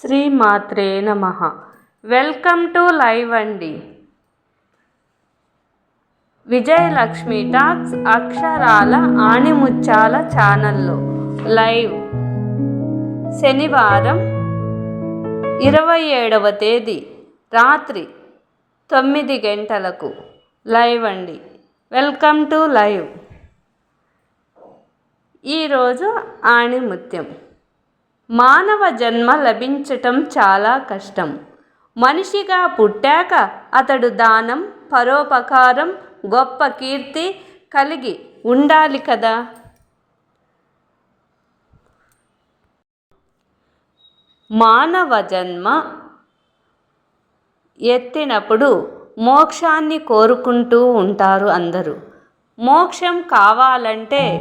శ్రీ మాత్రే నమ. Welcome to live అండి. Vijayalakshmi talks అక్షరాల ఆణిముత్యాల ఛానల్లో లైవ్. శనివారం ఇరవై ఏడవ తేదీ రాత్రి తొమ్మిది గంటలకు లైవ్ అండి. Welcome to live. ఈరోజు ఆణిముత్యం. మానవ జన్మ లభించటం చాలా కష్టం. మనిషిగా పుట్టాక అతడు దానం పరోపకారం గొప్ప కీర్తి కలిగి ఉండాలి కదా? మానవ జన్మ ఎత్తినప్పుడు మోక్షాన్ని కోరుకుంటూ ఉంటారు అందరూ. మోక్షం కావాలంటే